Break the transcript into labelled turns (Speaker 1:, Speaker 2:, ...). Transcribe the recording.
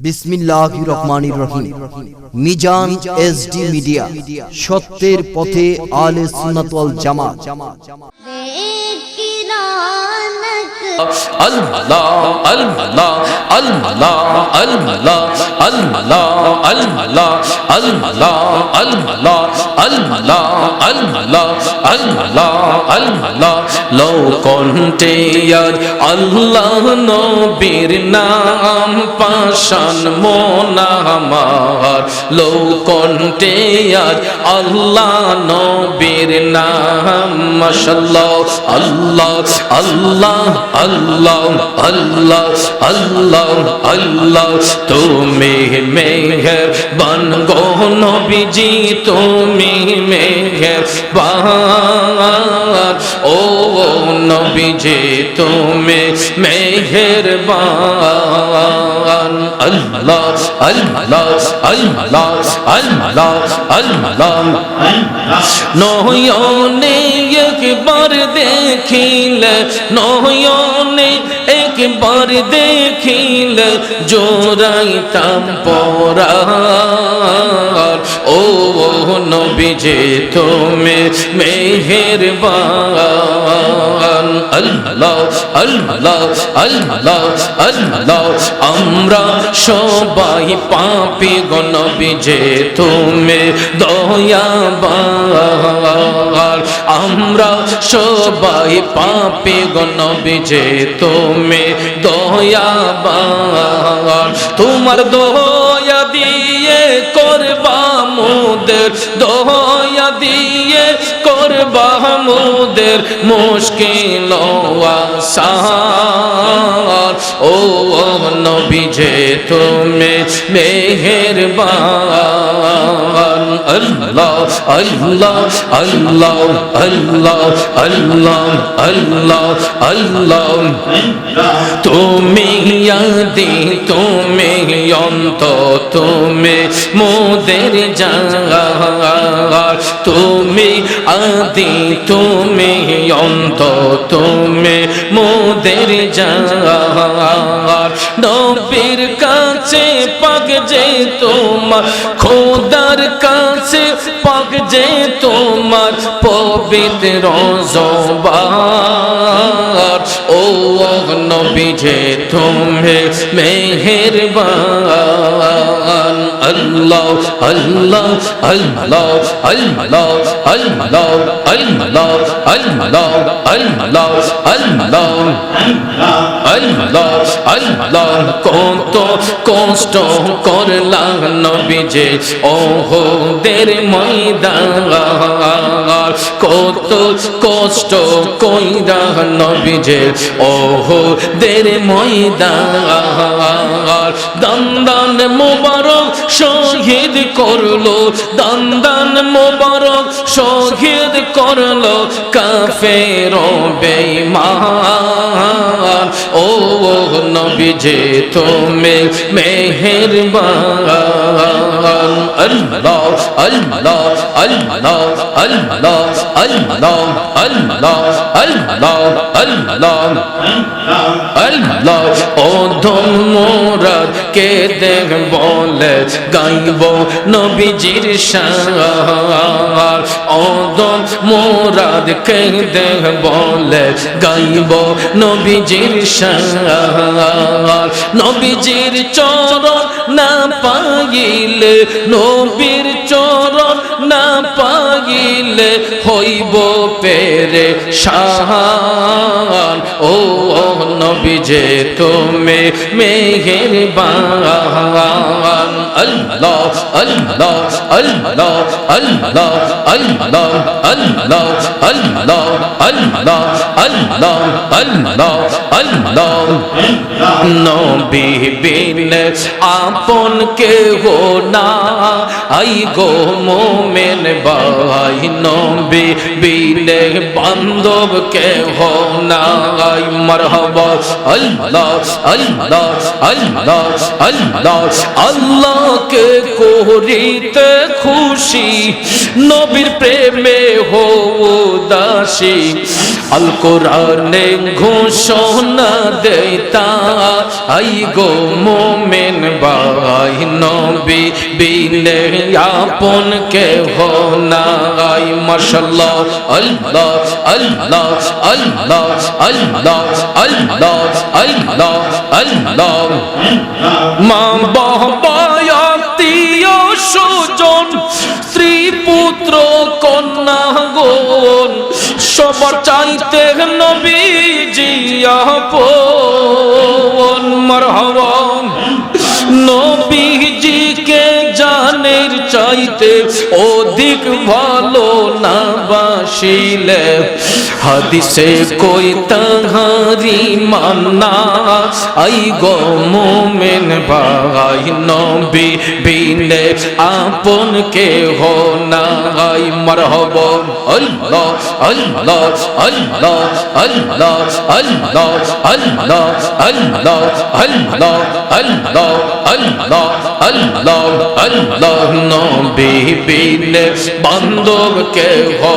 Speaker 1: বিসমিল্লাহ রহমানির রহিম। Mizan SD media সত্যের পথে আলে সুনাতল জামা
Speaker 2: আল্লাহ। الملا الملا الملا الملا الملا الملا الملا الملا الملا الملا لو كنت يا الله নবীর নাম পাশান মোনামার লৌ কণ্ঠে আজ আল্লাহ নবীর নাম মাশাল্লাহ আল্লাহ আল্লাহ আল্লাহ আল্লাহ আল্লাহ আল্লাহ তুমি মেঘের বান গো নবীজি, তুমি মেঘের বান ও নবীজি, তুমি মেঘের বান আল্লাহ আল্লাহ আল্লাহ আল্লাহ আল্লাহ। নয়নে একবার দেখিলে নয়নে একবার দেখিলে জোরাইতাম পরার। ও নবীজে, তুমি মেহেরবান। আল্লাহ আল্লাহ আমরা সবাই পাপি গণবিজে তুমি দয়াবার আমরা সবাই পাপি গণবিজে, তুমি দয়াবার তোমার দয়া দিয়ে করবা মুদের, দয়া দিয়ে করবা মুদের মুশকিল আসার ও নবীজে, তুমি মেহেরবান। আল্লাহ আল্লাহ আল্লাহ আল্লাহ আল্লাহ আল্লাহ আল্লাহ। তুমি আদি তুমি অন্ত তুমি মোদের জাগার তুমি আদি, তুমি অন্ত তুমি মোদের জাগার নবীর পাক যে তোমার খোদার কাছে পাক যে তোমার পবিত্র জবার ও নবী যে তুমি মেহেরবান। আল্লাহ আল্লাহ আল্লাহ আল্লাহ আল্লাহ আল্লাহ আল্লাহ আল্লাহ আল্লাহ আল্লাহ। আল্লাহ কত কষ্ট করলা নবীজে, ওহদের ময়দান। কত কষ্ট কইরা নবীজে, ওহদের ময়দান। দান মোবারক শহীদ করল দান দান মোবারক শহীদ করল কাফের বেমা ও নবী যে তুমি মেহেরবান। আল্লাহ আল্লাহ আল্লাহ আল্লাহ আল্লাহ আল্লাহ। আল্লাহ আল্লাহ আল্লাহ, ও ধন মোরাদ কে দেখ বলে গাইব নবীজির শান ও মোরাদ কে দেখ বলে গাইব নবীজির শান নবীজির চরণ না পাইলে নবীর পাইলে হইব পেরে শাহান। ও নবী যে তুমি মেহেরবান। আল্লাহ আল্লাহ আল্লাহ আল্লাহ আল্লাহ আল্লাহ আল্লাহ আল্লাহ আল্লাহ আল্লাহ আল্লাহ নবী বিন আপন কে হো না আই গো মোমেন ভাই নবী বিনে বান্ধব কে হো না আই মরহবা আল্লাহ আল্লাহ আল্লাহ আল্লাহ আল্লাহ কে করিতে খুশি। নবীর প্রেমে হো দাসী। আল কোরআনে ঘোষণা দেতা আই গো মোমেন বাই নবী বিনে আপন কে হো নাই। মাশাল্লাহ আল্লাহ আল্লাহ আল্লাহ আল্লাহ আল্লাহ আল্লাহ আল্লাহ। মা বাবা সুজন স্ত্রী পুত্র কন্যা গোন সবার চাইতে নবীজি আপন মারহাবা, নবীজিকে জানের চাইতে অধিক ভালো না বাসিলে হাদিসে কই তাহারি মান্না আই গো মোমেন ভাই নবী বিনে আপন কে হো নাই মারহব আল্লাহ আল্লাহ আল্লাহ আল্লাহ আল্লাহ আল্লাহ আল্লাহ আল্লাহ আল্লাহ আল্লাহ আল্লাহ আল্লাহ নবী বিনে বান্ধব কে হো